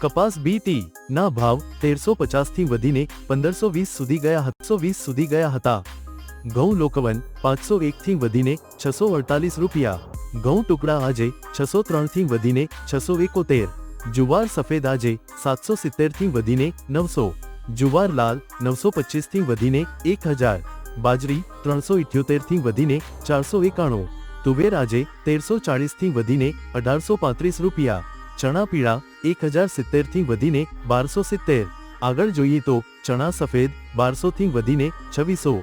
કપાસ બીટી ના ભાવ તેરસો પચાસથી વધીને પંદરસો વીસ સુધી ગયા હતસો વીસ સુધી ગયા હતા. ઘઉં લોકવન પાંચસો એક થી વધીને છસો અડતાલીસ રૂપિયા. ઘઉં ટુકડા આજે છસો ત્રણથી વધીને છસો એકોતેર. જુવાર સફેદ આજે સાતસો સિત્તેરથી વધીને નવસો. જુવાર લાલ નવસો પચીસથી વધીને એક હજાર. બાજરી ત્રણસો ઇઠ્યોતેરથી વધીને ચારસો એકાણું. તુવેર આજે તેરસો ચાળીસથી વધીને અઢારસો પાંત્રીસ રૂપિયા. ચણા પીળા એક હજાર સિત્તેરથી વધીને બારસો સિત્તેર. આગળ જોઈએ તો ચણા સફેદ બારસો થી વધીને છવ્વીસો.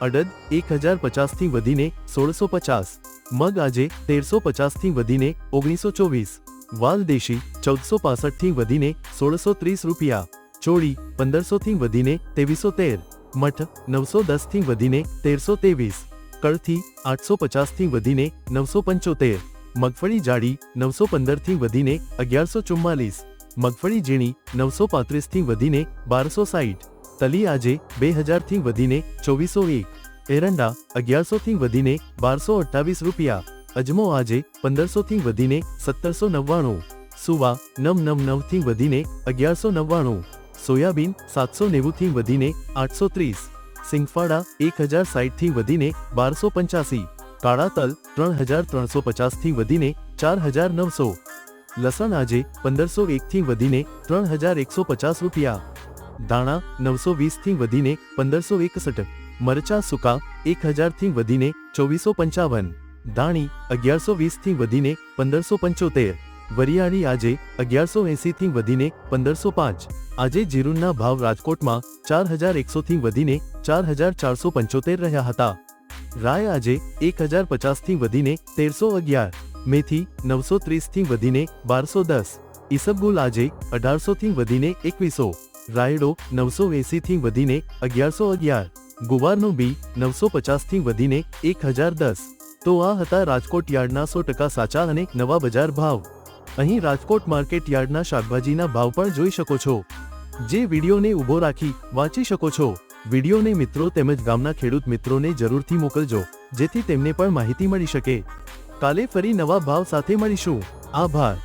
અડદ એક હજાર પચાસથી વધીને સોળસો પચાસ. મગ આજે તેરસો પચાસથી વધીને ઓગણીસો ચોવીસ. વાલ દેશી ચૌદસો પાસઠથી વધીને સોળસો ત્રીસ રૂપિયા. ચોળી પંદરસો થી વધીને ત્રેવીસો તેર. મઠ નવસો દસથી વધીને તેરસો ત્રેવીસ. કળથી આઠસો પચાસથી વધીને નવસો પંચોતેર. મગફળી જાડી નવસો પંદરથી વધીને અગિયારસો ચુમ્માલીસ. મગફળી ઝીણી નવસો પાંત્રીસથી વધીને બારસો સાઠ તલી આજે બે હજારથી વધીને ચોવીસો એક. એરંડા અગિયારસોથી વધીને બારસો અઠ્ઠાવીસ રૂપિયા. અજમો આજે પંદરસોથી વધીને સત્તરસો નવ્વાણું. સુવા નવ નવ નવથી વધીને અગિયારસો નવ્વાણું. સોયાબીન સાતસો નેવુંથી વધીને આઠસો ત્રીસ. સિંગફાડા એક હજાર સાઠથી વધીને બારસો પંચ્યાસી. કાળા તલ ત્રણ હજાર ત્રણસો પચાસથી વધીને ચાર હજાર નવસો. લસણ આજે પંદરસો એકથી વધીને ત્રણ હજાર એકસો પચાસ રૂપિયા. દાણા નવસો વીસથી વધીને પંદરસો એકસઠ. મરચા સૂકા એક હજારથી વધીને ચોવીસો પંચાવન. દાણી અગિયારસો વીસથી વધીને પંદરસો પંચોતેર. વરિયાળી આજે અગિયારસો એંસી થી વધીને પંદરસો પાંચ. આજે જીરુંના ભાવ રાજકોટમાં ચાર હજાર એકસોથી વધીને ચાર હજાર ચારસો પંચોતેર રહ્યા હતા. રાય આજે એક હજાર પચાસથી વધીને તેરસો અગિયાર મેથી નવસો ત્રીસથી વધીને બારસો દસ ઈસબગુલ આજે અઢારસોથી વધીને એકવીસો, રાયડો નવસો એંસીથી વધીને અગિયારસો અગિયાર, ગુવારનું બી નવસો પચાસથી વધીને એક હજાર દસ. તો આ હતા રાજકોટ યાર્ડના સો ટકા સાચા અને નવા બજાર ભાવ. અહીં રાજકોટ માર્કેટ યાર્ડના શાકભાજીના ભાવ પણ જોઈ શકો છો. જે વિડીયોને ઊભો રાખી વાંચી શકો છો. વિડીયોને મિત્રો તેમજ ગામના ખેડૂત મિત્રોને જરૂરથી મોકલજો, જેથી તેમને પણ માહિતી મળી શકે. કાલે ફરી નવા ભાવ સાથે મળીશું. આભાર.